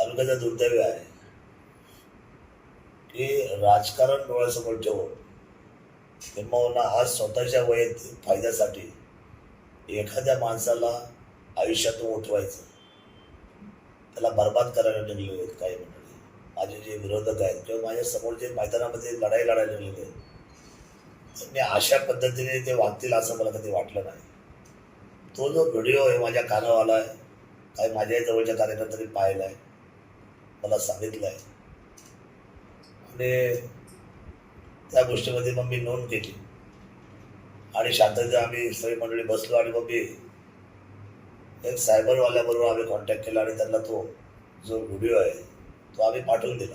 तालुक्याचं दुर्दैव आहे. की राजकारण डोळ्यासमोर ठेवून किंबहुना आज स्वतःच्या वैयक्तिक फायद्यासाठी एखाद्या माणसाला आयुष्यातून उठवायचं. त्याला बर्बाद करायला निघले आहेत काही मंडळी. माझे जे विरोधक आहेत किंवा माझ्यासमोर जे मैदानामध्ये लढाई लढायला निघले आहेत त्यांनी अशा पद्धतीने ते वागतील असं मला कधी वाटलं नाही. तो जो व्हिडिओ आहे माझ्या कानावाला आहे काही माझ्याही जवळच्या कार्यकर्त्यांनी पाहिला आहे मला सांगितलं आहे आणि त्या गोष्टीमध्ये मग मी नोंद केली. आणि शांततेत आम्ही सगळी मंडळी बसलो आणि मग मी एक सायबरवाल्याबरोबर आम्ही कॉन्टॅक्ट केला आणि त्यांना तो जो व्हिडिओ आहे तो आम्ही पाठवून दिला.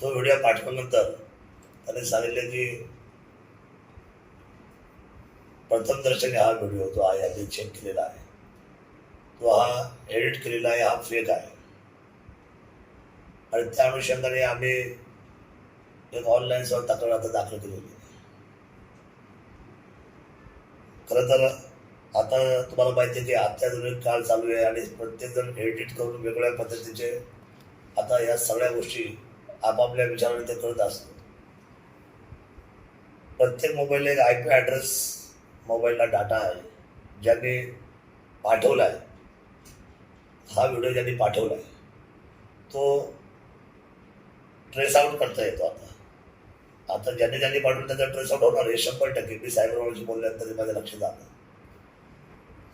तो व्हिडिओ पाठवल्यानंतर त्यांनी सांगितले की प्रथम दर्शनी हा व्हिडिओ तो आहे आम्ही चेक केलेला आहे. तो हा एडिट केलेला आहे हा फेक आहे. आणि त्या अनुषंगाने आम्ही एक ऑनलाईन स्वतः तक्रार आता दाखल केलेली आहे. खरं तर आता तुम्हाला माहिती आहे की अत्याधुनिक काळ चालू आहे आणि प्रत्येकजण एडिट करून वेगवेगळ्या पद्धतीचे आता या सगळ्या गोष्टी आपापल्या विचाराने ते करत असतो प्रत्येक मोबाईल एक आय पी ॲड्रेस मोबाईलला डाटा आहे ज्यांनी पाठवला आहे हा व्हिडिओ ज्यांनी पाठवला आहे तो ट्रेस आउट करता येतो आता. आता ज्यांनी ज्यांनी पाठवून त्याचा ट्रेस आउट होणार हे शंभर टक्के. मी सायबरवरची बोलल्यानंतर माझ्या लक्षात आलं.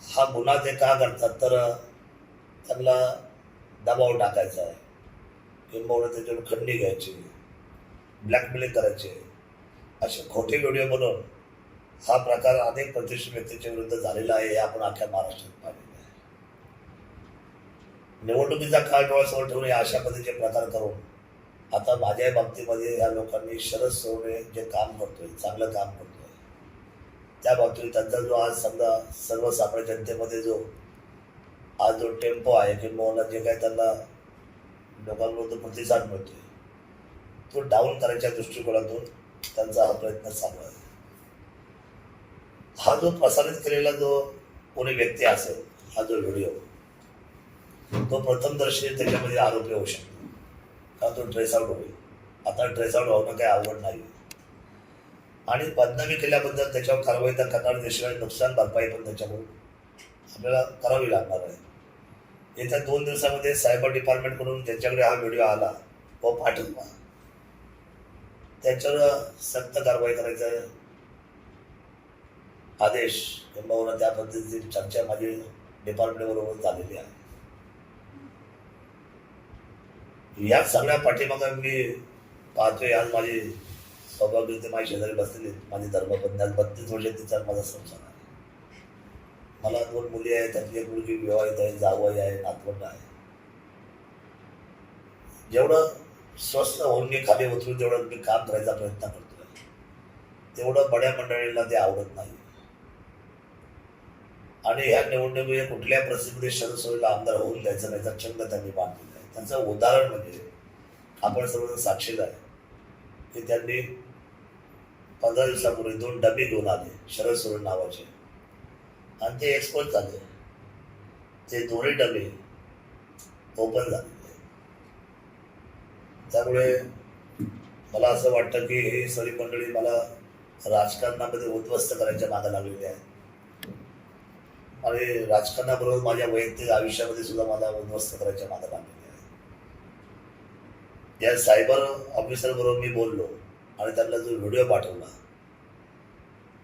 हा गुन्हा ते का करतात तर त्यांना दबाव टाकायचा आहे. किंबहुना त्याच्यावर खंडी घ्यायची ब्लॅकमेलिंग करायचे असे खोटे व्हिडिओ बनवून हा प्रकार अनेक प्रतिष्ठित व्यक्तीच्या विरुद्ध झालेला आहे हे आपण अख्ख्या महाराष्ट्रात पाहिलेलं आहे. निवडणुकीचा काळ डोळ्यासमोर ठेवून या अशा पद्धतीचे प्रकार करून आता माझ्या बाबतीमध्ये या लोकांनी शरद सोडणे जे काम करतोय चांगलं काम करतोय. त्या बाबतीत त्यांचा जो आज समजा सर्वसामान्य जनतेमध्ये जो आज जो टेम्पो आहे किंवा जे काही त्यांना लोकांबद्दल प्रतिसाद मिळतोय तो डाऊन करायच्या दृष्टिकोनातून त्यांचा हा प्रयत्न चालू आहे. हा जो प्रसारित केलेला जो कोणी व्यक्ती असेल हा जो व्हिडिओ तो प्रथमदर्शी त्याच्यामध्ये आरोपी होऊ शकतो. का तो ड्रेसआउट होईल. आता ड्रेसआउट होणं काही अवघड नाही. आणि बदनामी केल्याबद्दल त्याच्यावर कारवाई तर करणार देशाला नुकसान भरपाई पण त्याच्याकडून आपल्याला करावी लागणार आहे. येत्या दोन दिवसामध्ये सायबर डिपार्टमेंटकडून ज्यांच्याकडे हा व्हिडिओ आला व पाठवला. त्याच्यावर सक्त कारवाई करायचा आदेश किंवा त्या पद्धतीची चर्चा माझी डिपार्टमेंटबरोबर झालेली आहे. या सगळ्या पाठीमागं मी पाहतोय आज माझी सौभाग्य ते माझे शेजारी बसलेले माझे धर्मपत्नी आज बत्तीस वर्ष तिचा माझा संसार आहे. मला दोन मुली आहेत त्यातली एक मुलगी विवाहित आहे जावई आहे नातवंड आहे. जेवढं स्वस्त होऊन मी खाली उतरून जेवढं मी काम करायचा प्रयत्न करतोय. तेवढं बड्या मंडळींना ते आवडत नाही. आणि ह्या निवडणुकीमध्ये कुठल्या प्रसिद्धी शरद आमदार होऊन द्यायचं नाही तर चंग त्यांनी बांधलेलं त्यांचं उदाहरण म्हणजे आपण सर्वजण साक्षीदार आहे. की त्यांनी पंधरा दिवसापूर्वी दोन डबे घेऊन आले शरद सोरेन नावाचे. आणि ते एक्सपोज झाले. ते दोन्ही डबे ओपन झालेले. त्यामुळे मला असं वाटतं की हे सरी मंडळी मला राजकारणामध्ये उद्ध्वस्त करायच्या मागे लागलेली आहे आणि राजकारणाबरोबर माझ्या वैयक्तिक आयुष्यामध्ये सुद्धा मला उद्ध्वस्त करायच्या मागे लागलेले आहे या सायबर ऑफिसर बरोबर मी बोललो आणि त्यांना जो व्हिडिओ पाठवला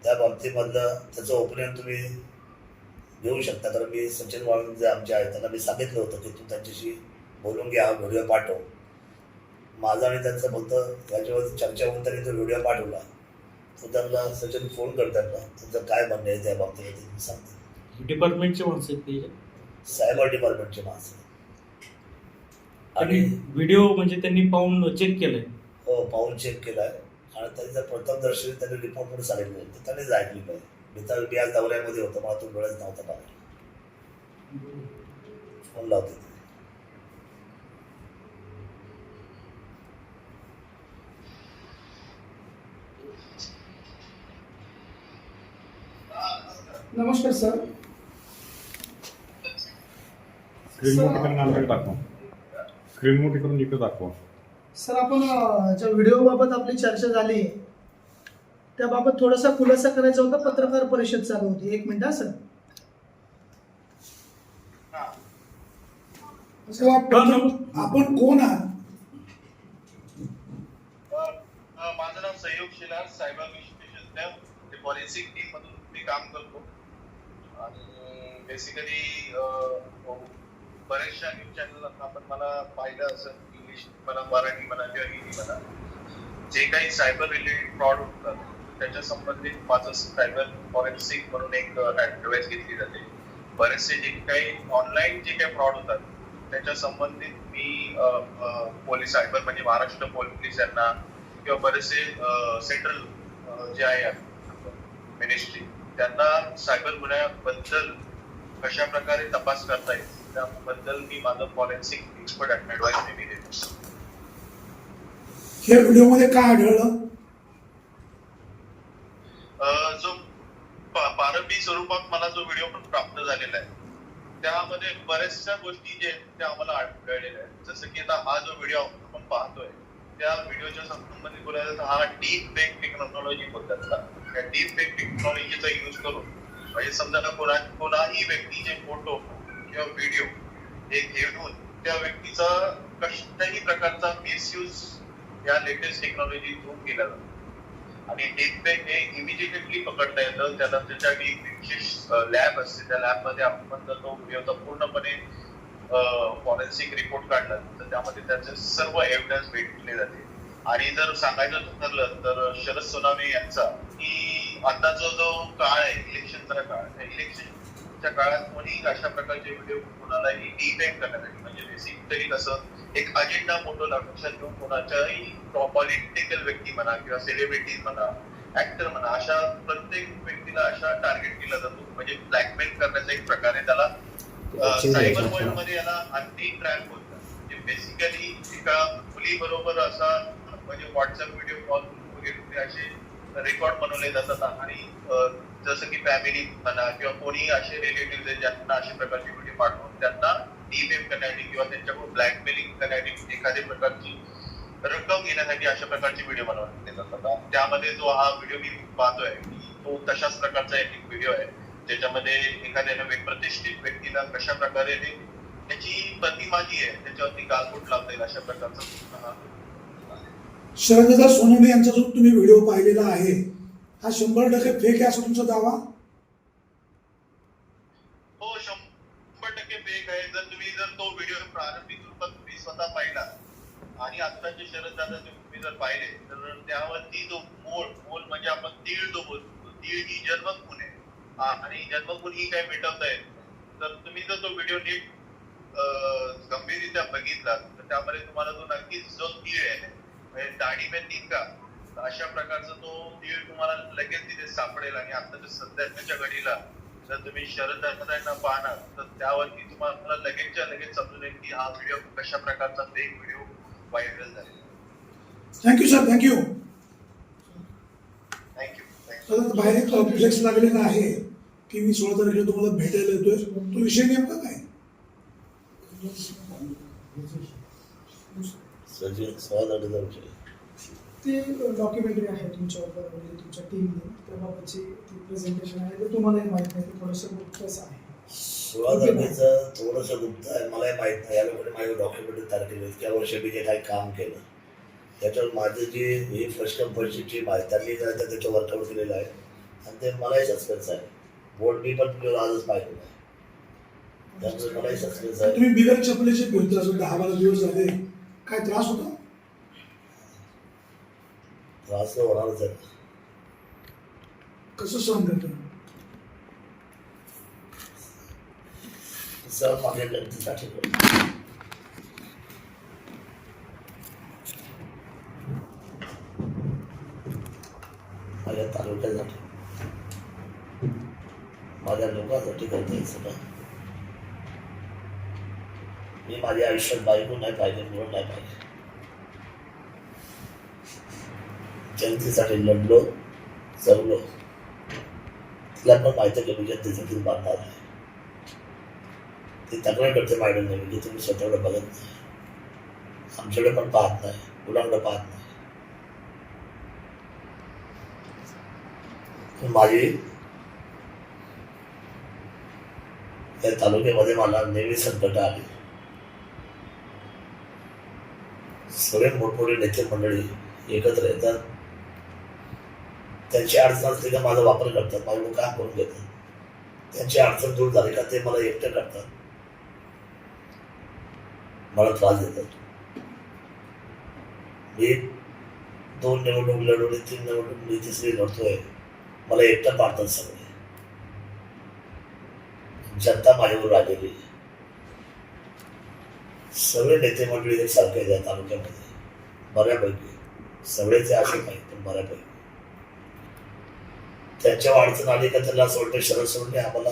त्या बाबतीमधलं त्याचं ओपिनियन तुम्ही घेऊ शकता. कारण मी सचिन वाळून जे आमचे आहेत त्यांना मी सांगितलं होतं की तू त्यांच्याशी बोलून घ्या हा व्हिडिओ पाठव. माझा आणि त्यांचं फक्त याच्यावरती चर्चा होऊन त्यांनी तो व्हिडिओ पाठवला. तो त्यांना सचिन फोन कर त्यांना त्यांचं काय म्हणणं आहे त्या बाबतीमध्ये मी सांगते. डिपार्टमेंटचे माणसं आहेत ते. सायबर डिपार्टमेंटचे माणसं आणि व्हिडिओ म्हणजे त्यांनी पाहून चेक केलंय. हो पाहून चेक केला आहे आणि त्यांचं प्रथम दर्शनी त्यांनी रिपोर्ट पण सांगितलं होतं त्यांनीच ऐकलेलं आहे मी तर मी आज दौऱ्यामध्ये होतो मला तो वेळच नव्हता पाहिजे फोन लावते. नमस्कार सर. स्क्रीन मोठी करून इकडे दाखवा. सर आपण अं, ज्या व्हिडिओबाबत आपली चर्चा झाली त्याबाबत थोडासा खुलासा करायचा होता पत्रकार परिषद चालू होती. एक मिनिट हा सर. आपण आपण कोण आहात? अ, माझं नाव सहयोग शिलार सायबर ते फॉरेन्सिक टीम मधून मी काम करतो. आणि बेसिकली बऱ्याचशा न्यूज चॅनल आपण मला पाहिलं असं इंग्लिश म्हणा मराठी म्हणा किंवा हिंदी म्हणा. जे काही सायबर रिलेटेड फ्रॉड होतात त्याच्या संबंधित माझं सायबर फॉरेन्सिक म्हणून एक ऍडव्हाइस घेतली जाते. बरेचसे जे काही ऑनलाईन जे काही फ्रॉड होतात त्याच्या संबंधित मी पोलीस सायबर म्हणजे महाराष्ट्र पोलीस यांना किंवा बरेचसे सेंट्रल जे आहे मिनिस्ट्री त्यांना सायबर गुन्ह्याबद्दल कशा प्रकारे तपास करता येईल? त्याबद्दल मी माझं फॉरेन्सिक एक्सपर्ट ऍडवाइस नेहमी देतो. या व्हिडिओमध्ये काय आढळलं? जो पा- पारंबी स्वरूपात मला जो व्हिडिओ पण प्राप्त झालेला आहे त्यामध्ये बऱ्याचशा गोष्टी जे आहेत त्या आम्हाला आढळलेल्या आहेत. जसं की आता हा जो व्हिडिओ आपण पाहतोय त्या व्हिडिओच्या संबंधित बोलायचं तर हा डीप फेक टेक्नॉलॉजी त्याला. त्या डीप फेक टेक्नॉलॉजीचा युज करून म्हणजे समजा कोणा कोणाही व्यक्तीचे फोटो किंवा व्हिडिओ हे घेऊन त्या व्यक्तीचा कसल्याही प्रकारचा मिसयूज या लेटेस्ट टेक्नॉलॉजी थ्रू केला जातो. आणि डीपफेक हे इमिजिएटली पकडता येतं. त्याला त्याच्यासाठी एक विशेष लॅब असते. त्या लॅबमध्ये आपण जर तो व्हिडिओचा पूर्णपणे फॉरेन्सिक रिपोर्ट काढला तर त्यामध्ये त्याचे सर्व एव्हिडन्स भेटले जाते. आणि जर सांगायचं ठरलं तर शरद सोनावणे यांचा की आता जो जो काळ आहे इलेक्शनचा काळ त्या इलेक्शनच्या काळात कोणी अशा प्रकारचे व्हिडिओ कोणालाही डिफेक्ट करण्यासाठी म्हणजे बेसिकली कसं एक अजेंडा मोठं लक्षात घेऊन कोणाच्याही पॉलिटिकल व्यक्ती म्हणा किंवा सेलिब्रिटीज म्हणा ऍक्टर म्हणा अशा प्रत्येक व्यक्तीला अशा टार्गेट केला जातो. म्हणजे ब्लॅकमेल करण्याचा एक प्रकार आहे. त्याला सायबर वर्ल्डमध्ये याला अंती ट्रॅप बोलतात. म्हणजे बेसिकली एका मुली बरोबर असा म्हणजे व्हॉट्सअप व्हिडिओ कॉल वगैरे असे रेकॉर्ड बनवले जातात आणि जसं की फॅमिली म्हणा किंवा कोणी असे रिलेटिव्ह ज्यांना अशा प्रकारचे व्हिडिओ पाठवून त्यांना डिफेम करण्यासाठी किंवा त्यांच्याकडून ब्लॅकमेलिंग करण्यासाठी एखाद्या प्रकारची रक्कम घेण्यासाठी अशा प्रकारचे व्हिडिओ बनवले जातात त्यामध्ये जो हा व्हिडिओ मी पाहतोय तो तशाच प्रकारचा एक व्हिडिओ आहे. ज्याच्यामध्ये एखाद्या प्रतिष्ठित व्यक्तीला कशा प्रकारे ते त्याची प्रतिमा जी आहे त्याच्यावरती गालबोट लावता येईल अशा प्रकारचा हा. सोनवणे यांचा जो तुम्ही व्हिडिओ पाहिलेला आहे हा शंभर टक्के फेक आहे असं तुमचा दावा? हो शंभर टक्के फेक आहे. जर तुम्ही जर तो व्हिडिओ प्रारंभिक रूपात तुम्ही स्वतः पाहिला आणि आत्ताचे शरद दादा तुम्ही जर पाहिले तर त्यावरती जो मोल मोल म्हणजे आपण तीळ जो बोलतो तीळ ही जन्मखून आहे. आणि जन्मखून ही काय मिटवत आहे तर तुम्ही जर तो व्हिडिओ नीट गंभीररित्या बघितला तर त्यामध्ये तुम्हाला तो नक्कीच जो तीळ आहे म्हणजे दाढी में तिनका तर अशा प्रकारचा तो तीळ तुम्हाला लगेच तिथे सापडेल आणि आताच्या सध्याच्या घडीला जर तुम्ही शरद दादांना पाहणार तर त्यावरती तुम्हाला लगेचच्या लगेच समजून येईल की हा व्हिडिओ कशा प्रकारचा फेक व्हिडिओ व्हायरल झालेला thank you sir thank you thank you बाहेर एक फ्लेक्स लागलेला आहे. की मी सोळा तारखेला तुम्हाला भेटायला येतोय. तो विषय नेमका काय? सोळा तारखेचा विषय. ते डॉक्युमेंटरी आहे तुमच्यावर म्हणजे तुमच्या टीमने त्याबाबतची ती प्रेझेंटेशन आहे. ते तुम्हालाही माहीत नाही ते थोडंसं गुप्तच आहे. सोळा तारखेचं थोडंसं गुप्त आहे. मलाही माहीत नाही. या लोकांनी माझे डॉक्युमेंटरी तयार केले इतक्या वर्ष मी जे काही काम केलं त्याच्यावर माझं जी ही फर्स्ट कम फर्स्ट माहिती जे आहे ते त्याचं वर्कआउट केलेलं आहे. आणि ते मलाही सस्पेन्स आहे. बोर्ड मी पण तुझ्यावर आजच पाहिलेलं आहे त्यामुळे मलाही सस्पेन्स आहे. तुम्ही बिगर चपलेचे फिरता असं दहा बारा दिवस झाले. काय त्रास होता? होणारच आहे कसं सहन करता सर मागे करतो. माझ्या तालुक्यासाठी. माझ्या लोकांसाठी करता येईल सगळं. मी माझ्या आयुष्यात बायको नाही पाहिजे म्हणून नाही पाहिजे. जनतेसाठी लढलो जगलो. तिला पण माहिती की मी जनतेसाठी बांधणार आहे. ती तक्रार करते मॅडम नाही की तुम्ही स्वतःकडे बघत नाही. आमच्याकडे पण पाहत नाही मुलांकडे पाहत नाही. माझी या तालुक्यामध्ये मला नेहमी संकट आली. सगळे मोठमोठे नेते मंडळी एकत्र येतात. त्यांची अडचण असली का माझा वापर करतात माझं काम करून घेतात. त्यांची अडचण दूर झाली का ते मला एकटं करतात. मला त्रास देतात. मी दोन निवडणूक लढवली तीन निवडणूक मी तिसरी लढतोय. मला एकटं पाडतात सगळे. जनता माझ्यावर आलेली आहे. सगळे नेते मंडळी सारखे आहेत तालुक्यामध्ये. बऱ्यापैकी. सगळेच असे नाही पण बऱ्यापैकी. त्यांच्या अडचण आली का त्याला असं वाटतं शरद सोडणे आम्हाला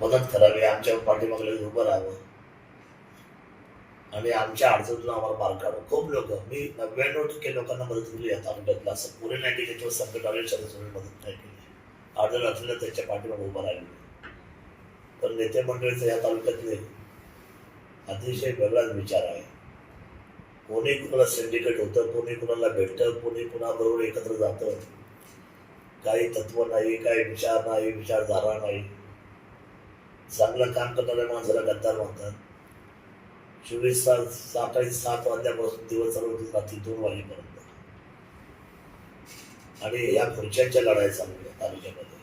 मदत करावी आमच्या पाठीमागले उभं राहावं. आणि आमच्या अडचणीतून आम्हाला मार्ग काढावं. खूप लोक मी नव्याण्णव टक्के लोकांना मदत केली या तालुक्यातला. असं पुणे नाही की त्याच्यावर संकट आले शरद सोडणे मदत नाही केली. अडचण असलेलं त्याच्या पाठीमागे उभं राहिलं पण नेते मंडळीचं या तालुक्यातले अतिशय वेगळाच विचार आहे. कोणी कुणाला सिंडिकेट होतं कोणी कुणाला भेटतं कोणी कुणाबरोबर एकत्र जातं काही तत्व नाही काही विचार नाही विचारधारा नाही. चांगलं काम करणाऱ्या माणसाला गद्दार म्हणतात. चोवीस तास सकाळी सात वाजल्यापासून दिवस चालू होते रात्री दोन वाजेपर्यंत. आणि या खुर्च्यांच्या लढाई चालू आहेत तालुक्यामध्ये.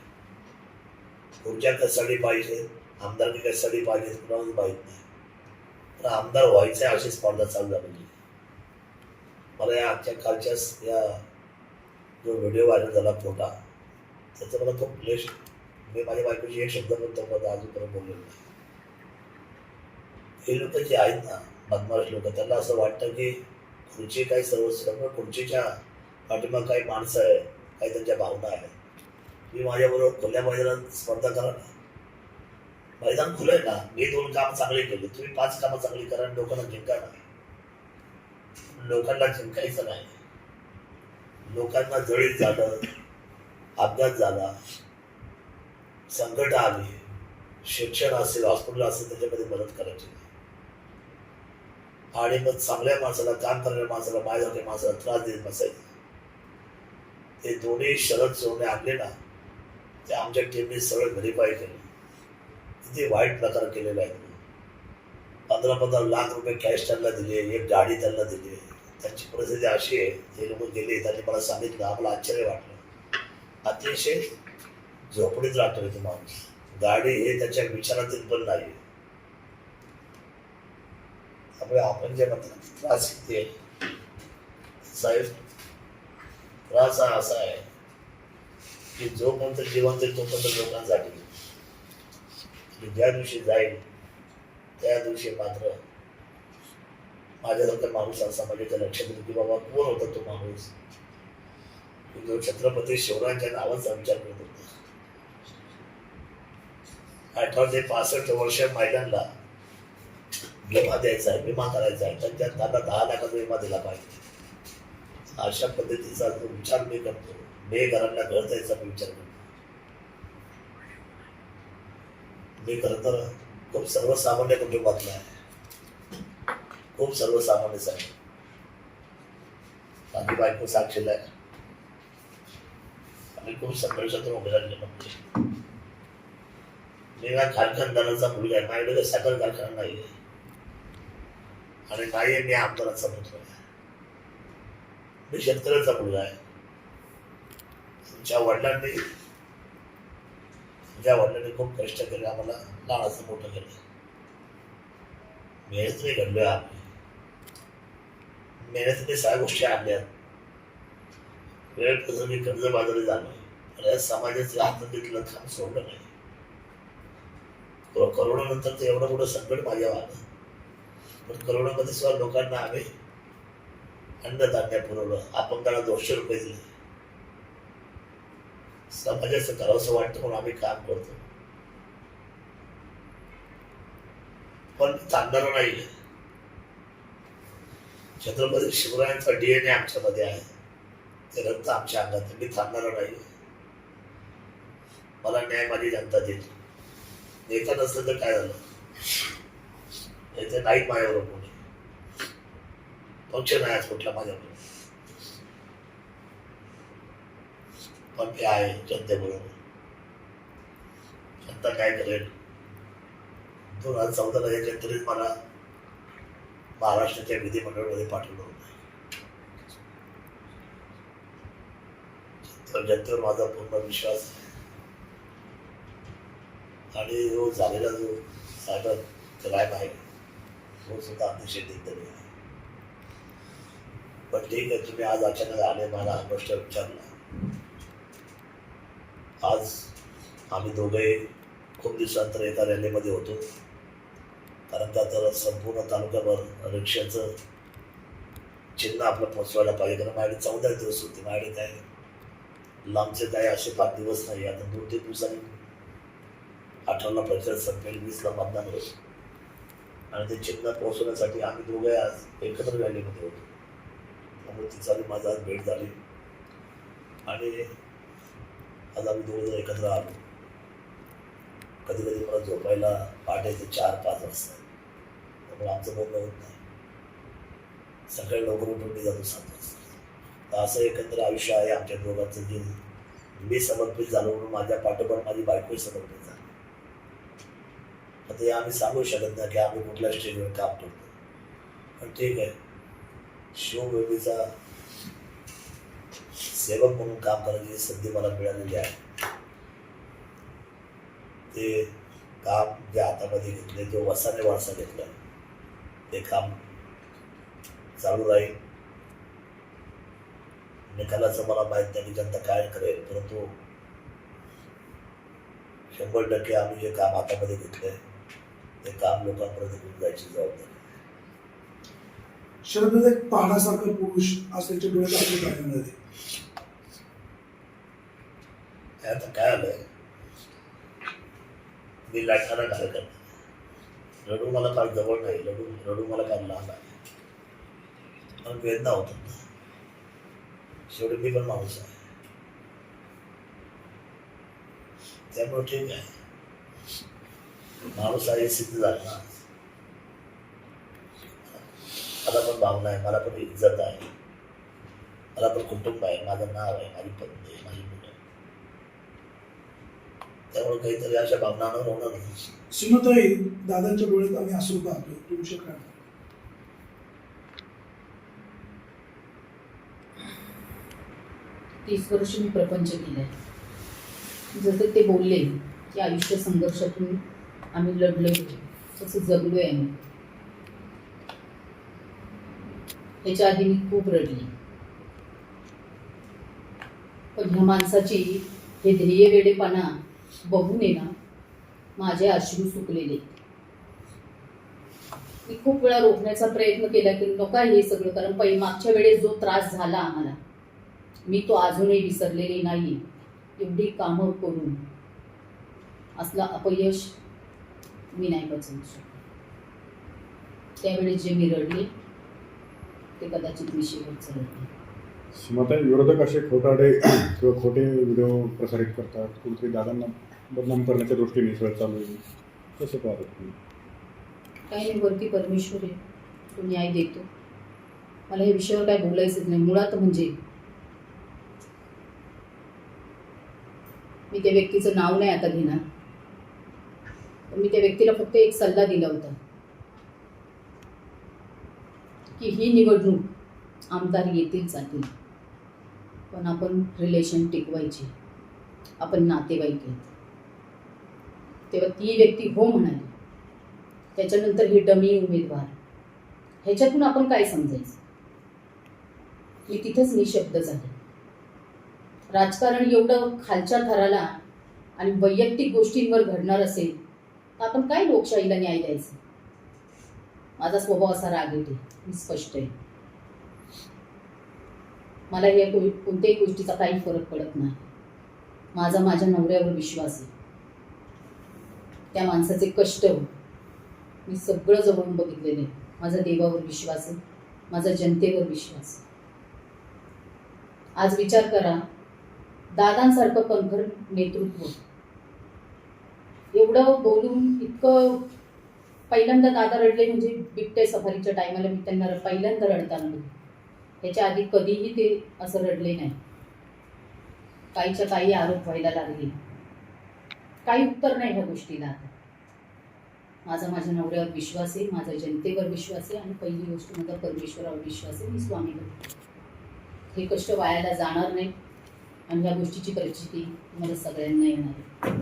खुर्च्या कशासाठी पाहिजे आमदारकी कशासाठी पाहिजे कुणाला माहीत नाही. तर आमदार व्हायचे अशी स्पर्धा चालू झालेली मला या आजच्या कालच्याच या जो व्हिडिओ व्हायरल झाला फोटा त्याचा मला खूप क्लेश मी माझ्या बायकोशी एक शब्द पण अजूनपर्यंत बोललेलो नाही. हे लोक जे आहेत ना बदमाश लोक त्यांना असं वाटतं की खुर्ची काही सर्वस्व खुर्चीच्या पाठिंबा काही माणसं आहे काही त्यांच्या भावना आहेत. मी माझ्याबरोबर खुल्या मैदानात स्पर्धा करा ना. मैदान खुलं आहे ना. मी दोन काम चांगले केले. तुम्ही पाच कामं चांगली करा आणि लोकांना जिंका ना. लोकांना जिंकायचं नाही. लोकांना जळीत झालं अपघात झाला. संकट आली. शिक्षण असेल हॉस्पिटल असेल त्याच्यामध्ये मदत करायची. आणि मग चांगल्या माणसाला काम करणाऱ्या माणसाला माझ्यासारख्या माणसाला त्रास देत बसायचे. ते दोन्ही शरद सोडणे आणले ना ते आमच्या टीमने सरळ व्हेरीफाय केलं. किती वाईट प्रकार केलेला आहे पंधरा पंधरा लाख रुपये कॅश त्यांना दिले एक गाडी त्यांना दिली. त्यांची परिस्थिती अशी आहे ते लोक गेले त्यांनी मला सांगितलं आम्हाला आश्चर्य वाटलं. अतिशय झोपडीत राहतोय तो माणूस. गाडी हे त्याच्या विचारातील पण नाही त्यामुळे आपण जे म्हणतात त्रास किती आहे? साहेब त्रास हा असा आहे की जोपर्यंत जिवंत आहे तोपर्यंत लोकांसाठी आणि ज्या दिवशी जाईल त्या दिवशी मात्र माझ्यासारखा माणूस असा म्हणजे त्या लक्षात येईल की बाबा कोण होता तो माणूस? जो छत्रपती शिवरायांच्या नावाचा विचार करत होता अठराशे पासष्ट वर्ष महिलांना विमा द्यायचा आहे विमा करायचा आहे. त्यांच्या त्यांना दहा लाखाचा विमा दिला पाहिजे. अशा पद्धतीचा जो विचार मी करतो. बेघरांना घर द्यायचा मी विचार करतो. मी खरं तर खूप सर्वसामान्य कुटुंबातला आहे. खूप सर्वसामान्यच आहे माझी बायको साक्षीला आहे. बिलकुल खूप संघर्षातून उभे राहिले म्हणजे मी ना कारखानदाराचा मुलगा आहे. माझ्याकडे साखर कारखाना नाही आहे आणि नाही आहे मी आमदाराचा मित्र आहे. मी शेतकऱ्याचा मुलगा आहे. तुमच्या वडिलांनी तुमच्या वडिलांनी खूप कष्ट केले. आम्हाला लहानाचं मोठं केलं. मेहनतीने आहे आम्ही मेहनतीने सहा गोष्टी आणल्या वेळ प्रसंगी कर्ज बाजारी झालोय या समाजाचे आनंदीतलं काम सोडलं नाही. करो- करोनानंतर तर एवढं मोठं संकट माझ्यावर आलं पण करोनामध्ये सुद्धा लोकांना आम्ही अन्नधान्य पुरवलं. अपंगाला दोनशे रुपये दिले. समाजाचं करावंसं वाटतं म्हणून आम्ही काम करतो. पण चालणार नाही छत्रपती शिवरायांचा डीएनए आमच्यामध्ये आहे. ते रक्त आमच्या अंगात मी थांबणार नाही. मला न्याय माझी जनता देईल नेता नसलं तर काय झालं? नेते नाहीत माझ्यावर कोणी. पक्ष नाही आज कुठला माझ्याकडे पण ते आहे जनतेबरोबर. जनता काय करेल? दोन हजार चौदाला या जनतेनेच मला महाराष्ट्राच्या विधिमंडळामध्ये पाठवलं होतं तर जनतेवर माझा पूर्ण विश्वास आणि जो झालेला जो साहेब क्राईम आहे तो सुद्धा अतिशय दिग्दर्य आहे. पण ठीक आहे तुम्ही आज अचानक आले मला हा प्रश्न विचारला. आज आम्ही दोघे खूप दिवसानंतर एका रॅलीमध्ये होतो. कारण का तर संपूर्ण तालुक्यावर रिक्षाचं चिन्ह आपलं पोचवायला पाहिजे. कारण माझ्याकडे चौदा दिवस होते. माझ्याकडे काय लांबचे काय असे पाच दिवस नाही आता दोन तीन दिवसांनी अठराला प्रचार संपेल वीसला मतदान होईल. आणि ते चिन्ह पोहोचवण्यासाठी आम्ही दोघे आज एकत्र रॅलीमध्ये होतो. त्यामुळे तिचा आणि माझा आज भेट झाली. आणि आज आम्ही दोघं जण एकत्र आलो. कधी कधी मला झोपायला पहाटेचे चार पाच वाजता. त्यामुळे आमचं बोलणं होत नाही. सकाळी लवकर उठून मी जातो सात वाजता. तर असं एकंदर आयुष्य आहे आमच्या दोघांचं जे मी समर्पित झालो म्हणून माझ्या पाठोपाठ माझी बायकोही समर्पित झाली. आता हे आम्ही सांगू शकत नाही की आम्ही कुठल्या स्टेजवर काम करतो पण ठीक आहे. शिवबेबीचा सेवक म्हणून काम करायची संधी मला मिळालेली आहे ते काम जे हातामध्ये घेतले जो वसाने वारसा घेतला ते काम चालू राहील. निकालाचं मला माहीत नाही की जनता काय करेल? परंतु शंभर टक्के आम्ही जे काम हातामध्ये घेतलंय ते काम लोकांपर्यंत घेऊन जायची जबाबदारी शरद एक पहाडासारखा पुरुष त्यांच्या डोळ्यात आपली काय आता काय आलंय? मी लाटणारा कार्यकर्ता रडू मला फार जवळ नाही रडू रडू मला फार लांब आहे. पण वेदना होतात. ना शेवटी मी पण माणूस आहे. त्यामुळे ठीक आहे. माणूस आहे सिद्ध झालं ना. मला पण भावना आहे मला पण इज्जत आहे. मला पण कुटुंब आहे माझं नाव आहे माझी पत्नी आहे माझी मुलं त्यामुळे काहीतरी अशा भावना होणार नाही. सुमताई दादांच्या डोळ्यात आम्ही असू पाहतो तो विषय काय तीस वर्ष मी प्रपंच केलाय. जसं ते बोलले की आयुष्य संघर्षातून आम्ही लढलो तसं जगलो आहे मी त्याच्या आधी मी खूप रडली. पण ह्या माणसाची हे ध्येय वेडेपणा बघून ये ना माझे अश्रू सुकलेले. मी खूप वेळा रोखण्याचा प्रयत्न केला की नका हे सगळं कारण पै मागच्या वेळेस जो त्रास झाला आम्हाला मी तो अजूनही विसरलेली नाही. एवढी कामं करून असलं अपयश मी नाही पचवू शकत. त्यावेळेस जे मी रडले ते कदाचित मी शेवटचं रडले. विरोधक असे खोटाडे किंवा खोटे व्हिडिओ प्रसारित करतात. कुठेतरी दादांना बदनाम करण्याच्या दृष्टीने सगळं चालू आहे. कसं तुम्ही? काही नाही वरती परमेश्वर आहे. तो न्याय देतो. मला या विषयावर काय बोलायचंच नाही. मुळात म्हणजे मी त्या व्यक्तीचं नाव नाही आता घेणार. पण मी त्या व्यक्तीला फक्त एक सल्ला दिला होता. की ही निवडणूक आमदार येतील जातील पण आपण रिलेशन टिकवायची. आपण नातेवाईक आहेत. तेव्हा ती व्यक्ती हो म्हणाली. त्याच्यानंतर हे डमी उमेदवार. ह्याच्यातून आपण काय समजायचं? मी तिथंच निशब्द झाले. राजकारण एवढं खालच्या थराला आणि वैयक्तिक गोष्टींवर घडणार असेल तर आपण काय लोकशाहीला न्याय द्यायचं? माझा स्वभाव असा रागेट आहे मी स्पष्ट आहे. मला या कोणत्याही गोष्टीचा काही फरक पडत नाही. माझा माझ्या नवऱ्यावर विश्वास आहे. त्या माणसाचे कष्ट मी सगळं जवळून बघितलेलं आहे. माझा देवावर विश्वास आहे. माझा जनतेवर विश्वास आहे. आज विचार करा दादांसारखं कणखर नेतृत्व. एवढं बोलून इतकं पहिल्यांदा दादा रडले म्हणजे बिबटे सफारीच्या टायमाला मी त्यांना पहिल्यांदा रडताना बघितलं. त्याच्या आधी कधीही ते असं रडले नाही. काहीच्या काही आरोप व्हायला लागले. काही उत्तर नाही ह्या गोष्टीला. आता माझा माझ्या नवऱ्यावर विश्वास आहे माझा जनतेवर विश्वास आहे आणि पहिली गोष्ट माझा परमेश्वरावर विश्वास आहे मी स्वामीवर. हे कष्ट वायाला जाणार नाही. आणि या गोष्टीची परिस्थिती मला सगळ्यांना येणार आहे.